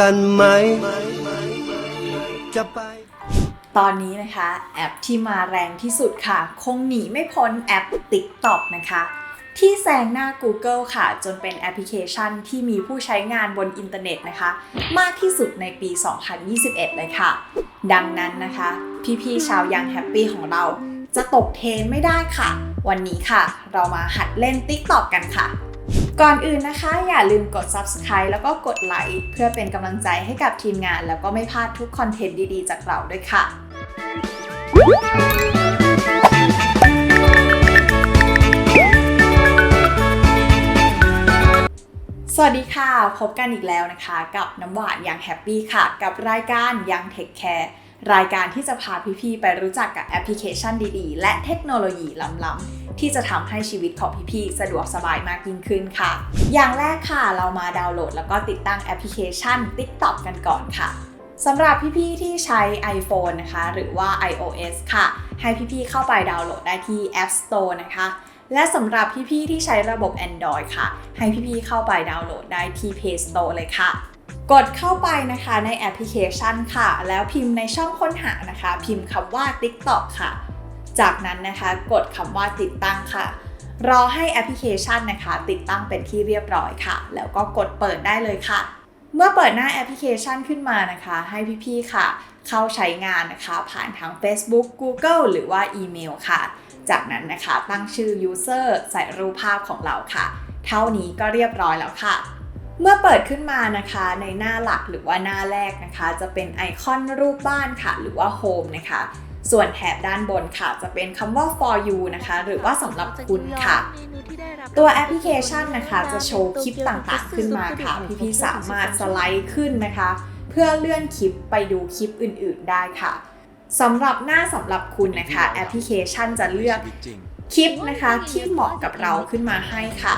กันไหม จะไป ตอนนี้นะคะแอปที่มาแรงที่สุดค่ะ คงหนีไม่พ้นแอป TikTok นะคะ ที่แซงหน้า Google ค่ะ จนเป็นแอปพลิเคชันที่มีผู้ใช้งานบนอินเทอร์เน็ตนะคะ มากที่สุดในปี 2021 เลยค่ะ ดังนั้นนะคะ พี่ๆชาวยังแฮปปี้ของเราจะตกเทรนไม่ได้ค่ะ วันนี้ค่ะ เรามาหัดเล่น TikTok กันค่ะ ก่อนอื่นนะคะอย่าลืมกด subscribe แล้วก็กดไลค์เพื่อเป็นกำลังใจให้กับทีมงาน แล้วก็ไม่พลาดทุกคอนเทนต์ดีๆ จากเราด้วยค่ะ สวัสดีค่ะ พบกันอีกแล้วนะคะ กับน้ำหวานอย่างแฮปปี้ค่ะ กับรายการยังเทคแคร์ รายการที่จะพาพี่ๆไปรู้จักกับแอปพลิเคชันดีๆ และเทคโนโลยีล้ำๆที่จะทำให้ชีวิตของพี่ๆสะดวกสบายมากยิ่งขึ้นค่ะ อย่างแรกค่ะเรามาดาวน์โหลด แล้วก็ติดตั้งแอปพลิเคชัน TikTok กันก่อนค่ะสำหรับพี่ๆที่ใช้ iPhone นะคะ หรือว่า iOS ค่ะ ให้พี่ๆเข้าไปดาวน์โหลดได้ที่ App Store นะคะ และสำหรับพี่ๆที่ใช้ระบบ Android ค่ะ ให้พี่ๆเข้าไปดาวน์โหลดได้ที่ Play Store เลยค่ะ กดเข้าไปนะคะในแอปพลิเคชันค่ะ แล้วพิมพ์ในช่องค้นหานะคะ พิมพ์คำว่า TikTok ค่ะ จากนั้นนะคะกดคำว่าติดตั้งค่ะ รอให้แอปพลิเคชันนะคะ ติดตั้งเป็นที่เรียบร้อยค่ะ แล้วก็กดเปิดได้เลยค่ะ เมื่อเปิดหน้าแอปพลิเคชันขึ้นมานะคะ ให้พี่ๆค่ะ เข้าใช้งานนะคะ ผ่านทาง Facebook Google หรือว่าอีเมลค่ะ จากนั้นนะคะตั้งชื่อ user ใส่รูปภาพของเราค่ะ เท่านี้ก็เรียบร้อยแล้วค่ะ เมื่อเปิดขึ้นมานะคะในหน้าหลักหรือว่าหน้าแรกนะคะ จะเป็นไอคอนรูปบ้านค่ะ หรือว่า Home นะคะ ส่วนแถบด้านบนค่ะ จะเป็นคำว่า for you นะคะ หรือว่าสำหรับคุณค่ะ ตัวแอปพลิเคชันนะคะ จะโชว์คลิปต่างๆ ขึ้นมาค่ะ พี่ๆสามารถสไลด์ขึ้นนะคะ เพื่อเลื่อนคลิปไปดูคลิปอื่นๆได้ค่ะสำหรับหน้าสำหรับคุณนะคะ แอปพลิเคชันจะเลือกคลิปนะคะที่เหมาะกับเราขึ้นมาให้ค่ะ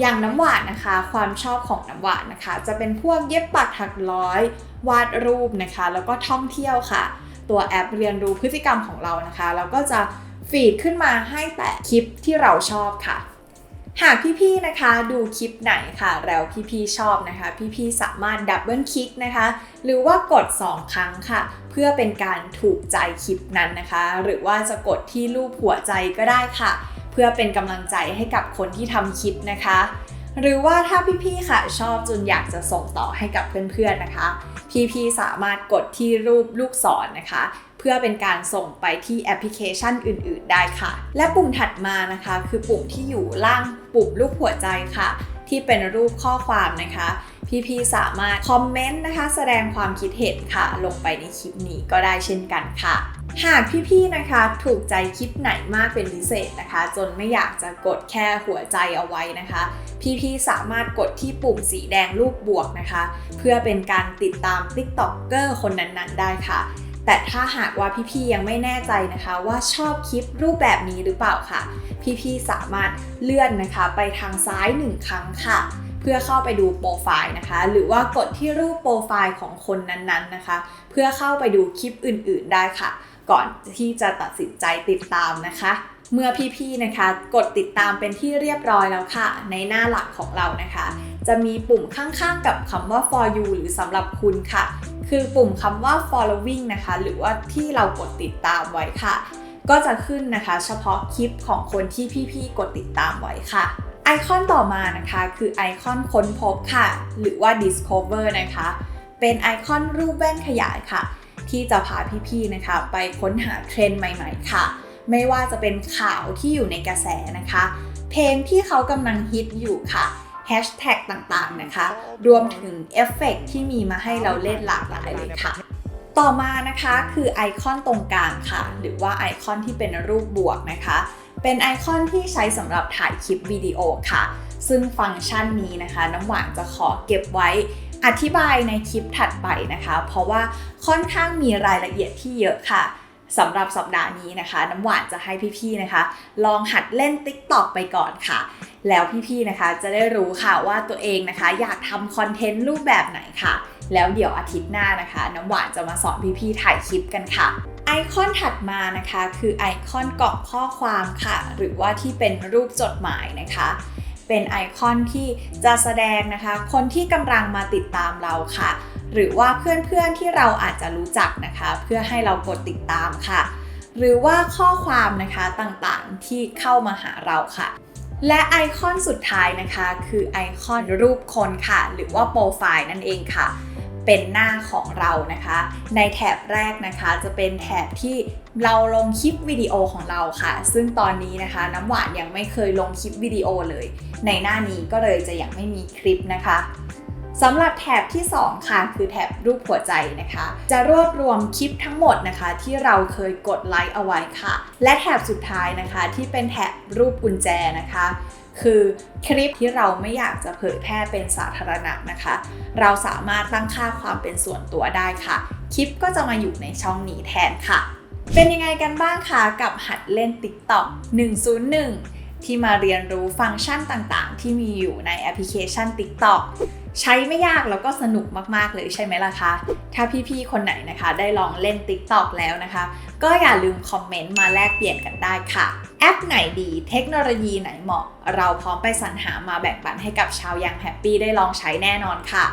อย่างน้ำหวานนะคะ ความชอบของน้ำหวานนะคะ จะเป็นพวกเย็บปักถักร้อย วาดรูปนะคะ แล้วก็ท่องเที่ยวค่ะ ตัวแอปเรียนรู้พฤติกรรมของเรานะคะ แล้วก็จะฟีดขึ้นมาให้แต่คลิปที่เราชอบค่ะหากพี่ๆนะคะดูคลิปไหนค่ะ แล้วพี่ๆชอบนะคะ พี่ๆสามารถดับเบิลคลิกนะคะ หรือว่ากด 2 ครั้งค่ะ เพื่อเป็นการถูกใจคลิปนั้นนะคะ หรือว่าจะกดที่รูปหัวใจก็ได้ค่ะ พื่อเป็นกำลังใจให้กับคนที่ทำคลิปนะคะ หรือว่าถ้าพี่ๆค่ะชอบจนอยากจะส่งต่อให้กับเพื่อนๆนะคะ พี่ๆสามารถกดที่รูปลูกศรนะคะเพื่อเป็นการส่งไปที่แอปพลิเคชันอื่น ๆ ได้ค่ะ และปุ่มถัดมานะคะ คือปุ่มที่อยู่ล่างปุ่มรูปหัวใจค่ะ ที่เป็นรูปข้อความนะคะ พี่ๆสามารถคอมเมนต์นะคะ แสดงความคิดเห็นค่ะ ลงไปในคลิปนี้ก็ได้เช่นกันค่ะ หากพี่ๆนะคะถูกใจคลิปไหนมากเป็นพิเศษนะคะ จนไม่อยากจะกดแค่หัวใจเอาไว้นะคะ พี่ๆสามารถกดที่ปุ่มสีแดงรูปบวกนะคะ เพื่อเป็นการติดตาม TikToker คนนั้นๆ ได้ค่ะ แต่ถ้าหากว่าพี่ๆยังไม่แน่ใจนะคะ ว่าชอบคลิปรูปแบบนี้หรือเปล่าค่ะ พี่ๆสามารถเลื่อนนะคะ ไปทางซ้ายหนึ่งครั้งค่ะเพื่อเข้าไปดูโปรไฟล์นะคะ หรือว่ากดที่รูปโปรไฟล์ของคนนั้นๆนะคะ เพื่อเข้าไปดูคลิปอื่นๆได้ค่ะ ก่อนที่จะตัดสินใจติดตามนะคะ เมื่อพี่ๆนะคะ กดติดตามเป็นที่เรียบร้อยแล้วค่ะ ในหน้าหลักของเรานะคะ จะมีปุ่มข้างๆกับคำว่า for you หรือสำหรับคุณค่ะ คือปุ่มคำว่า following นะคะ หรือว่าที่เรากดติดตามไว้ค่ะ ก็จะขึ้นนะคะ เฉพาะคลิปของคนที่พี่ๆกดติดตามไว้ค่ะไอคอนต่อมานะคะคือไอคอนค้นพบค่ะ หรือว่า discover นะคะ เป็นไอคอนรูปแว่นขยายค่ะ ที่จะพาพี่ๆนะคะ ไปค้นหาเทรนด์ใหม่ ๆ ค่ะ ไม่ว่าจะเป็นข่าวที่อยู่ในกระแสนะคะ เพลงที่เขากำลังฮิตอยู่ค่ะแฮชแท็กต่างๆนะคะ รวมถึงเอฟเฟกต์ที่มีมาให้เราเล่นหลากหลายเลยค่ะ ต่อมานะคะคือไอคอนตรงกลางค่ะ หรือว่าไอคอนที่เป็นรูปบวกนะคะ เป็นไอคอนที่ใช้สำหรับถ่ายคลิปวิดีโอค่ะ ซึ่งฟังก์ชันนี้นะคะ น้ำหวานจะขอเก็บไว้ อธิบายในคลิปถัดไปนะคะ เพราะว่าค่อนข้างมีรายละเอียดที่เยอะค่ะสำหรับสัปดาห์นี้นะคะ น้ำหวานจะให้พี่ๆนะคะ ลองหัดเล่น TikTok ไปก่อนค่ะ แล้วพี่ๆนะคะจะได้รู้ค่ะว่าตัวเองนะคะ อยากทำคอนเทนต์รูปแบบไหนค่ะ แล้วเดี๋ยวอาทิตย์หน้านะคะ น้ำหวานจะมาสอนพี่ๆถ่ายคลิปกันค่ะไอคอนถัดมานะคะ คือไอคอนกล่องข้อความค่ะ หรือว่าที่เป็นรูปจดหมายนะคะ เป็นไอคอนที่จะแสดงนะคะ คนที่กำลังมาติดตามเราค่ะ หรือว่าเพื่อนๆที่เราอาจจะรู้จักนะคะ เพื่อให้เรากดติดตามค่ะ หรือว่าข้อความนะคะต่างๆที่เข้ามาหาเราค่ะ และไอคอนสุดท้ายนะคะ คือไอคอนรูปคนค่ะ หรือว่าโปรไฟล์นั่นเองค่ะ เป็นหน้าของเรานะคะ ในแถบแรกนะคะจะเป็นแถบที่เราลงคลิปวิดีโอของเราค่ะ ซึ่งตอนนี้นะคะ น้ำหวานยังไม่เคยลงคลิปวิดีโอเลย ในหน้านี้ก็เลยจะยังไม่มีคลิปนะคะสำหรับแถบที่ 2 ค่ะ คือแถบรูปหัวใจนะคะ จะรวบรวมคลิปทั้งหมดนะคะ ที่เราเคยกดไลค์เอาไว้ค่ะ และแถบสุดท้ายนะคะ ที่เป็นแถบรูปกุญแจนะคะ คือคลิปที่เราไม่อยากจะเผยแพร่เป็นสาธารณะนะคะ เราสามารถตั้งค่าความเป็นส่วนตัวได้ค่ะ คลิปก็จะมาอยู่ในช่องนี้แทนค่ะ เป็นยังไงกันบ้างคะกับหัดเล่น TikTok 101 ที่มาเรียนรู้ฟังก์ชันต่างๆ ที่มีอยู่ในแอปพลิเคชัน TikTok ใช้ไม่ยากแล้วก็สนุกมากๆเลยใช่ไหมล่ะคะ ถ้าพี่ๆ คนไหนนะคะ ได้ลองเล่น TikTok แล้วนะคะ ก็อย่าลืมคอมเมนต์มาแลกเปลี่ยนกันได้ค่ะ แอปไหนดีเทคโนโลยีไหนเหมาะ เราพร้อมไปสรรหามาแบ่งปันให้กับชาวยังแฮปปี้ได้ลองใช้แน่นอนค่ะ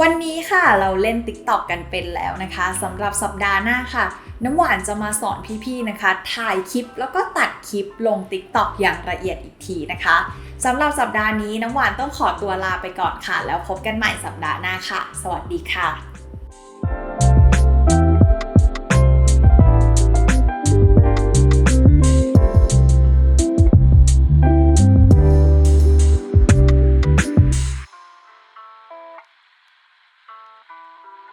วันนี้ค่ะเราเล่น TikTok กันเป็นแล้วนะคะสำหรับสัปดาห์หน้าค่ะ น้ำหวานจะมาสอนพี่ๆนะคะ ถ่ายคลิปแล้วก็ตัดคลิปลง TikTok อย่างละเอียดอีกทีนะคะ สำหรับสัปดาห์นี้น้ำหวานต้องขอตัวลาไปก่อนค่ะ แล้วพบกันใหม่สัปดาห์หน้าค่ะ สวัสดีค่ะ